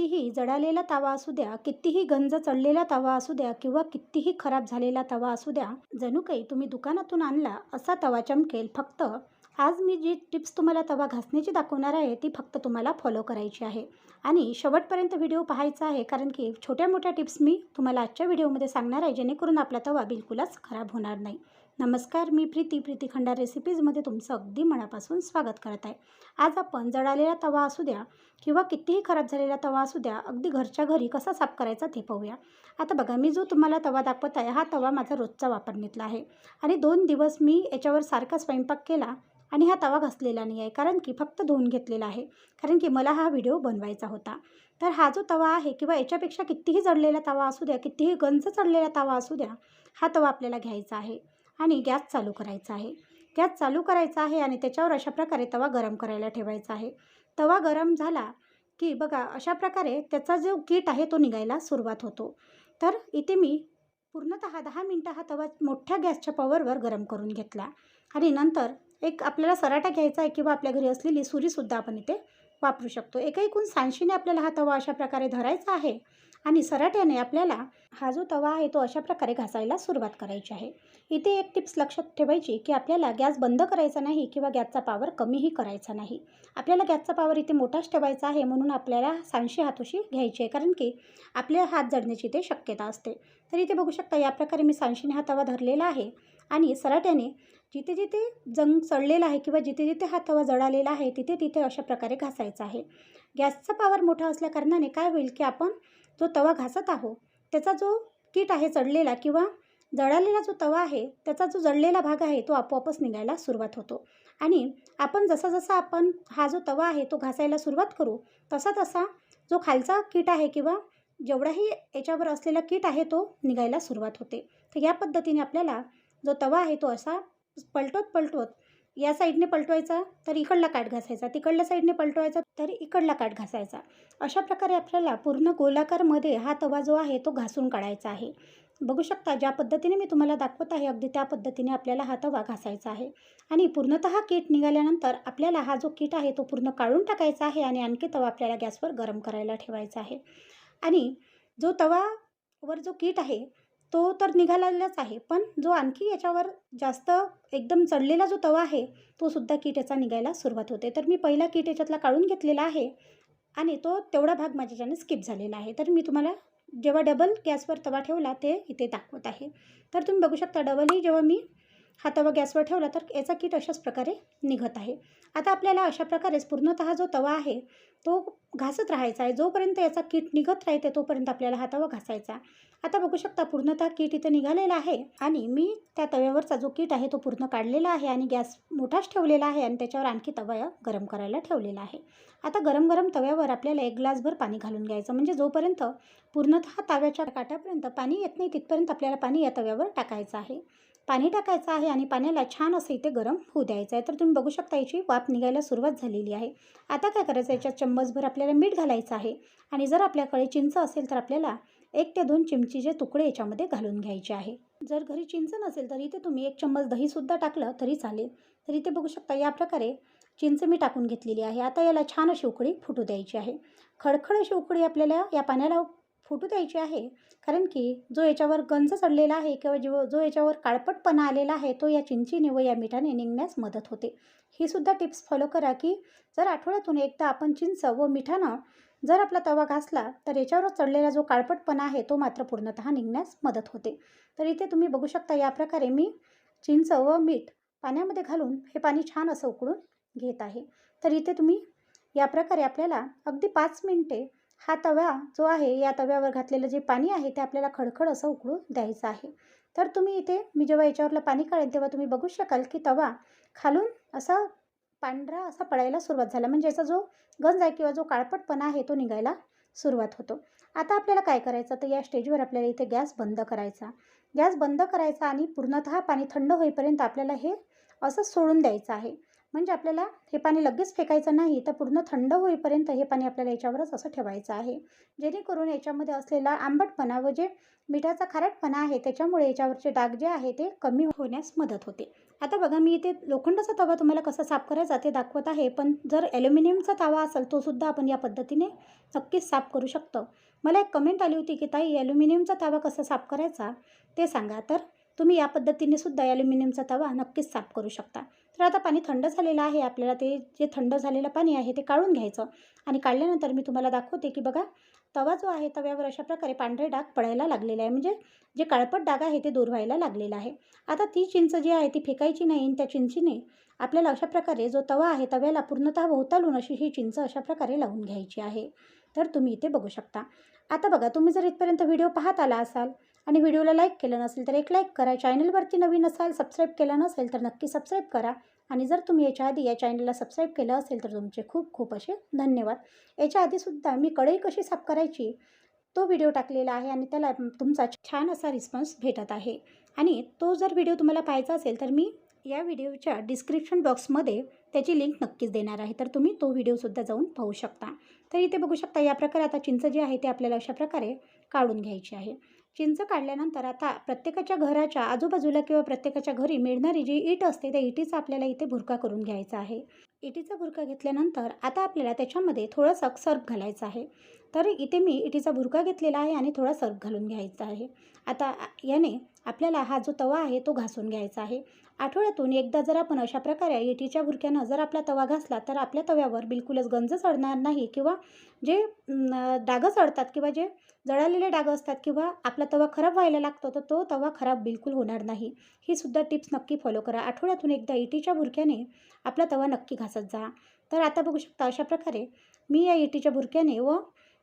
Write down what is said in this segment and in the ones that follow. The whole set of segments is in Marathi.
कितीही जळालेला तवा असू द्या कितीही गंज चढलेला तवा असू द्या किंवा कितीही खराब झालेला तवा असू द्या जणू काही तुम्ही दुकानातून आणला असा तवा चमकेल. फक्त आज मी जी टिप्स तुम्हाला तवा घासण्याची दाखवणार आहे ती फक्त तुम्हाला फॉलो करायची आहे. आणि शेवटपर्यंत व्हिडिओ पाहायचा आहे कारण की छोट्या मोठ्या टिप्स मी तुम्हाला आजच्या व्हिडिओमध्ये सांगणार आहे जेणेकरून आपला तवा बिलकुलच खराब होणार नाही. नमस्कार मी प्रीती. प्रीती खंडा रेसिपीजमध्ये तुमचं अगदी मनापासून स्वागत करत आहे. आज आपण जळालेला तवा असू द्या किंवा कितीही खराब झालेला तवा असू द्या अगदी घरच्या घरी कसा साफ करायचा ते पाहूया. आता बघा मी जो तुम्हाला तवा दाखवत आहे हा तवा माझा रोजचा वापरण्यातला आहे. आणि दोन दिवस मी याच्यावर सारखा स्वयंपाक केला आणि हा तवा घासलेला नाही आहे कारण की फक्त धुवून घेतलेला आहे. कारण की मला हा व्हिडिओ बनवायचा होता. तर हा जो तवा आहे किंवा याच्यापेक्षा कितीही जळलेला तवा असू द्या कितीही गंज चढलेला तवा असू द्या हा तवा आपल्याला घ्यायचा आहे. आणि गॅस चालू करायचा आहे. गॅस चालू करायचा आहे आणि त्याच्यावर अशा प्रकारे तवा गरम करायला ठेवायचा आहे. तवा गरम झाला की बघा अशा प्रकारे त्याचा जो कीट आहे तो निघायला सुरुवात होतो. तर इथे मी पूर्णतः दहा मिनटं हा तवा मोठ्या गॅसच्या पॉवरवर गरम करून घेतला. आणि नंतर एक आपल्याला सराटा घ्यायचा आहे किंवा आपल्या घरी असलेली सुरीसुद्धा आपण इथे वापरू शकतो. एका एकूण सांशीने आपल्याला हा तवा अशा प्रकारे धरायचा आहे आणि सराट्याने आपल्याला हा जो तवा आहे तो अशा प्रकारे घासायला सुरुवात करायची आहे. इथे एक टिप्स लक्षात ठेवायची की आपल्याला गॅस बंद करायचा नाही किंवा गॅसचा पावर कमीही करायचा नाही. आपल्याला गॅसचा पावर इथे मोठाच ठेवायचा आहे म्हणून आपल्याला सांशी हातोशी घ्यायची आहे कारण की आपल्या हात जळण्याची इथे शक्यता असते. तर इथे बघू शकता या प्रकारे मी सांशीने हा तवा धरलेला आहे आणि सराट्याने जिथे जिथे जंग चढलेला आहे किंवा जिथे जिथे हा तवा जळालेला आहे तिथे तिथे अशा प्रकारे घासायचा आहे. गॅसचा पावर मोठा असल्याकारणाने काय होईल की आपण जो तवा घासत आहो त्याचा जो कीट आहे चढलेला किंवा जळालेला जो तवा आहे त्याचा जो जळलेला भाग आहे तो आपोआपच निघायला सुरुवात होतो. आणि आपण जसा जसा आपण हा जो तवा आहे तो घासायला सुरुवात करू तसा तसा जो खालचा कीट आहे किंवा जेवढाही याच्यावर असलेला कीट आहे तो निघायला सुरुवात होते. तर या पद्धतीने आपल्याला जो तवा आहे तो असा पलटवत पलटवत या साईडने पलटवायचा तर इकडला काठ घासायचा तिकडल्या साईडने पलटवायचा तर इकडला काठ घासायचा. अशा प्रकारे आपल्याला पूर्ण गोलाकारमध्ये हा तवा जो आहे तो घासून काढायचा आहे. बघू शकता ज्या पद्धतीने मी तुम्हाला दाखवत आहे अगदी त्या पद्धतीने आपल्याला हा तवा घासायचा आहे. आणि पूर्णतः कीट निघाल्यानंतर आपल्याला हा जो कीट आहे तो पूर्ण काढून टाकायचा आहे आणि आणखी तवा आपल्याला गॅसवर गरम करायला ठेवायचा आहे. आणि जो तवावर जो कीट आहे तो तर निघालेलाच आहे. पण जो आणखी याच्यावर जास्त एकदम चढलेला जो तवा आहे तो सुद्धा कीट याचा निघायला सुरुवात होते. तर मी पहिला कीट याच्यातला काढून घेतलेला आहे आणि तो तेवढा भाग माझ्याच्याने स्किप झालेला आहे. तर मी तुम्हाला जेव्हा डबल गॅसवर तवा ठेवला ते इथे दाखवत आहे. तर तुम्ही बघू शकता डबलही जेव्हा मी हा गॅसवर ठेवला तर याचा कीट अशाच प्रकारे निघत आहे. आता आपल्याला अशा प्रकारेच पूर्णतः जो तवा आहे तो घासत राहायचा आहे. जोपर्यंत याचा कीट निघत राहते तोपर्यंत आपल्याला हा तवा घासायचा आता बघू शकता पूर्णतः कीट इथं निघालेला आहे आणि मी त्या तव्यावरचा जो कीट आहे तो पूर्ण काढलेला आहे आणि गॅस मोठाच ठेवलेला आहे आणि त्याच्यावर आणखी तवा गरम करायला ठेवलेला आहे. आता गरम गरम तव्यावर आपल्याला एक ग्लासभर पाणी घालून घ्यायचं. म्हणजे जोपर्यंत पूर्णतः ताव्याच्या काट्यापर्यंत पाणी येत नाही तिथपर्यंत आपल्याला पाणी या तव्यावर टाकायचं आहे. पाणी टाकायचं आहे आणि पाण्याला छान असं इथे गरम होऊ द्यायचं आहे. तर तुम्ही बघू शकता याची वाफ निघायला सुरुवात झालेली आहे. आता काय करायचं? याच्यात चम्मचभर आपल्याला मीठ घालायचं आहे. आणि जर आपल्याकडे चिंच असेल तर आपल्याला एक ते दोन चिमचीचे तुकडे याच्यामध्ये घालून घ्यायचे आहे. जर घरी चिंच नसेल तर इथे तुम्ही एक चम्मच दहीसुद्धा टाकलं तरी चालेल. तर इथे बघू शकता या प्रकारे चिंच मी टाकून घेतलेली आहे. आता याला छान अशी उकळी फुटू द्यायची आहे. खडखड अशी उकळी आपल्याला या पाण्याला फुटू द्यायची आहे. कारण की जो याच्यावर गंज चढलेला आहे किंवा जो जो याच्यावर काळपटपणा आलेला आहे तो या चिंचीने व या मिठाने निघण्यास मदत होते. ही सुद्धा टिप्स फॉलो करा की जर आठवड्यातून एकदा आपण चिंच व मिठानं जर आपला तवा घासला तर याच्यावर चढलेला जो काळपटपणा आहे तो मात्र पूर्णतः निघण्यास मदत होते. तर इथे तुम्ही बघू शकता या प्रकारे मी चिंच व मीठ पाण्यामध्ये घालून हे पाणी छान असं उकळून घेत आहे. तर इथे तुम्ही या प्रकारे आपल्याला अगदी पाच मिनटे हा तवा जो आहे या तव्यावर घातलेलं जे पाणी आहे ते आपल्याला खडखड असं उकळून द्यायचं आहे. तर तुम्ही इथे मी जेव्हा याच्यावरलं पाणी काढेल तेव्हा तुम्ही बघू शकाल की तवा खालून असा पांढरा असा पडायला सुरुवात झाला. म्हणजे याचा जो गंज आहे किंवा जो काळपटपणा आहे तो निघायला सुरुवात होतो. आता आपल्याला काय करायचं? तर या स्टेजवर आपल्याला इथे गॅस बंद करायचा. गॅस बंद करायचा आणि पूर्णतः पाणी थंड होईपर्यंत आपल्याला हे असं सोडून द्यायचं आहे. म्हणजे आपल्याला हे पाणी लगेच फेकायचं नाही तर पूर्ण थंड होईपर्यंत हे पाणी आपल्याला याच्यावरच असं ठेवायचं आहे. जेणेकरून याच्यामध्ये असलेला आंबटपणा व जे मिठाचा खारटपणा आहे त्याच्यामुळे याच्यावरचे डाग जे आहे ते कमी होण्यास मदत होते. आता बघा मी इथे लोखंडाचा तवा तुम्हाला कसा साफ करायचा ते दाखवत आहे पण जर ॲल्युमिनियमचा तवा असेल तोसुद्धा आपण या पद्धतीने नक्कीच साफ करू शकतो. मला एक कमेंट आली होती की ताई ॲल्युमिनियमचा तवा कसा साफ करायचा ते सांगा. तर तुम्ही या पद्धतीने सुद्धा ॲल्युमिनियमचा तवा नक्कीच साफ करू शकता. तर आता पाणी थंड झालेलं आहे. आपल्याला ते जे थंड झालेलं पाणी आहे ते काढून घ्यायचं. आणि काढल्यानंतर मी तुम्हाला दाखवते की बघा तवा जो आहे तव्यावर अशा प्रकारे पांढरे डाग पडायला लागलेले आहे. म्हणजे जे काळपट डाग आहे ते दूर व्हायला लागलेलं आहे. आता ती चिंच जी आहे ती फेकायची नाही आणि त्या चिंचीने आपल्याला अशा प्रकारे जो तवा आहे तव्याला पूर्णतः भोवतालून अशी ही चिंच अशा प्रकारे लावून घ्यायची आहे. तर तुम्ही इथे बघू शकता. आता बघा तुम्ही जर इथपर्यंत व्हिडिओ पाहत आला असाल आणि व्हिडिओला लाईक केलं नसेल तर एक लाईक करा. चॅनलवरती नवीन असाल सबस्क्राईब केलं नसेल तर नक्की सबस्क्राईब करा. आणि जर तुम्ही याच्या आधी या चॅनलला सबस्क्राईब केलं असेल तर तुमचे खूप खूप असे धन्यवाद. याच्या आधीसुद्धा मी कढई कशी साफ करायची तो व्हिडिओ टाकलेला आहे आणि त्याला तुमचा छान असा रिस्पॉन्स भेटत आहे. आणि तो जर व्हिडिओ तुम्हाला पाहायचा असेल तर मी या व्हिडिओच्या डिस्क्रिप्शन बॉक्समध्ये त्याची लिंक नक्कीच देणार आहे. तर तुम्ही तो व्हिडिओसुद्धा जाऊन पाहू शकता. तर इथे बघू शकता या प्रकारे आता चिंच जी आहे ते आपल्याला अशा प्रकारे काढून घ्यायची आहे. चिंच काढल्यानंतर आता प्रत्येकाच्या घराच्या आजूबाजूला किंवा प्रत्येकाच्या घरी मिळणारी जी ईट असते त्या इटीचा आपल्याला इथे भुरका करून घ्यायचा आहे. इटीचा भुरका घेतल्यानंतर आता आपल्याला त्याच्यामध्ये थोडासा सर्फ घालायचा आहे. तर इथे मी इटीचा भुरका घेतलेला आहे आणि थोडा सर्फ घालून घ्यायचा आहे. आता याने आपल्याला हा जो तवा आहे तो घासून घ्यायचा आहे. आठवड्यातून एकदा जर आपण अशा प्रकारे इटीच्या भुरक्यानं जर आपला तवा घासला तर आपल्या तव्यावर बिलकुलच गंज चढणार नाही किंवा जे डागं चढतात किंवा जे जळालेले डाग असतात किंवा आपला तवा खराब व्हायला लागतो तर तो तवा खराब बिलकुल होणार नाही. ही सुद्धा टिप्स नक्की फॉलो करा. आठवड्यातून एकदा इटीच्या भुरक्याने आपला तवा नक्की घासत जा. तर आता बघू शकता अशा प्रकारे मी या इटीच्या भुरक्याने व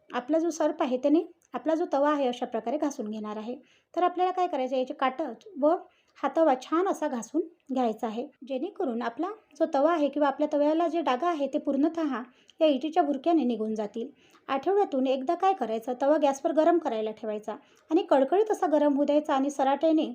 आपला जो सर्प आहे त्याने आपला जो तवा आहे अशा प्रकारे घासून घेणार आहे. तर आपल्याला काय करायचं याचे काटच व हा तवा छान असा घासून घ्यायचा आहे. जेणेकरून आपला जो तवा आहे किंवा आपल्या तव्याला जे डागा आहे ते पूर्णतः या इटीच्या भुरक्याने निघून जातील. आठवड्यातून एकदा काय करायचं? तवा गॅसवर गरम करायला ठेवायचा आणि कडकडीत असा गरम होऊ द्यायचा आणि सराट्याने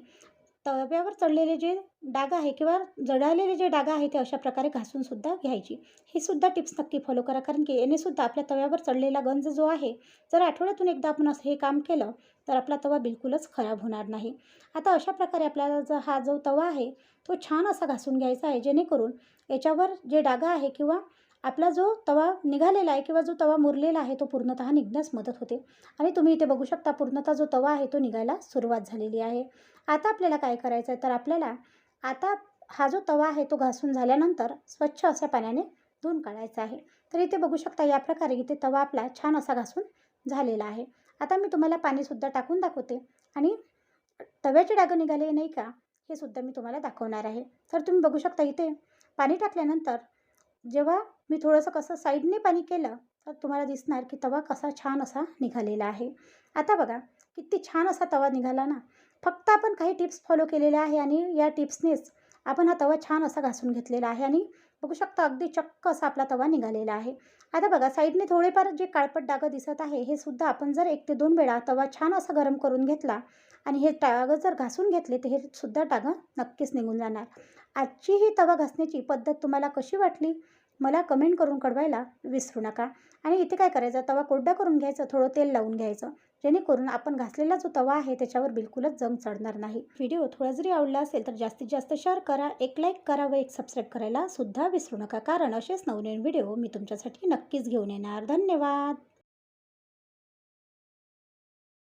तव्यावर चढलेले जे डाग आहे किंवा जळालेले जे डाग आहे ते अशा प्रकारे घासूनसुद्धा घ्यायची. ही सुद्धा टिप्स नक्की फॉलो करा. कारण की यानेसुद्धा आपल्या तव्यावर चढलेला गंज जो आहे जर आठवड्यातून एकदा आपण असं हे काम केलं तर आपला तवा बिलकुलच खराब होणार नाही. आता अशा प्रकारे आपल्याला जो हा जो तवा आहे तो छान असा घासून घ्यायचा आहे जेणेकरून याच्यावर जे डागा आहे किंवा आपला जो तवा निघालेला आहे किंवा जो तवा मुरलेला आहे तो पूर्णतः निघण्यास मदत होते. आणि तुम्ही इथे बघू शकता पूर्णतः जो तवा आहे तो निघायला सुरुवात झालेली आहे. आता आपल्याला काय करायचं आहे तर आपल्याला आता हा जो तवा आहे तो घासून झाल्यानंतर स्वच्छ अशा पाण्याने धुवून काढायचा आहे. तर इथे बघू शकता या प्रकारे इथे तवा आपला छान असा घासून झालेला आहे. आता मी तुम्हाला पाणीसुद्धा टाकून दाखवते. आणि तव्याचे डागं निघाले नाही का हे सुद्धा मी तुम्हाला दाखवणार आहे. तर तुम्ही बघू शकता इथे पाणी टाकल्यानंतर जेव्हा मी थोडंसं कसं साईडने पाणी केलं तर तुम्हाला दिसणार की तवा कसा छान असा निघालेला आहे. आता बघा किती छान असा तवा निघाला ना. फक्त आपण काही टिप्स फॉलो केलेल्या आहे आणि या टिप्सनेच आपण हा तवा छान असा घासून घेतलेला आहे आणि बघू शकता अगदी चक्क असा आपला तवा निघालेला आहे. आता बघा साईडने थोडेफार जे काळपट डागं दिसत आहे हे सुद्धा आपण जर एक ते दोन वेळा तवा छान असा गरम करून घेतला आणि हे डागं जर घासून घेतले तर हे सुद्धा डागं नक्कीच निघून जाणार. आजची ही तवा घासण्याची पद्धत तुम्हाला कशी वाटली? मला कमेंट करून कळवायला विसरू नका. आणि इथे काय करायचं? तवा कोरडा करून घ्यायचं थोडं तेल लावून घ्यायचं. जेणेकरून आपण घासलेला जो तवा आहे त्याच्यावर बिलकुलच जंग चढणार नाही. व्हिडिओ थोडा जरी आवडला असेल तर जास्तीत जास्त शेअर करा एक लाईक करा व एक सबस्क्राईब करायला सुद्धा विसरू नका. कारण असेच नवनवीन व्हिडिओ मी तुमच्यासाठी नक्कीच घेऊन येणार. धन्यवाद!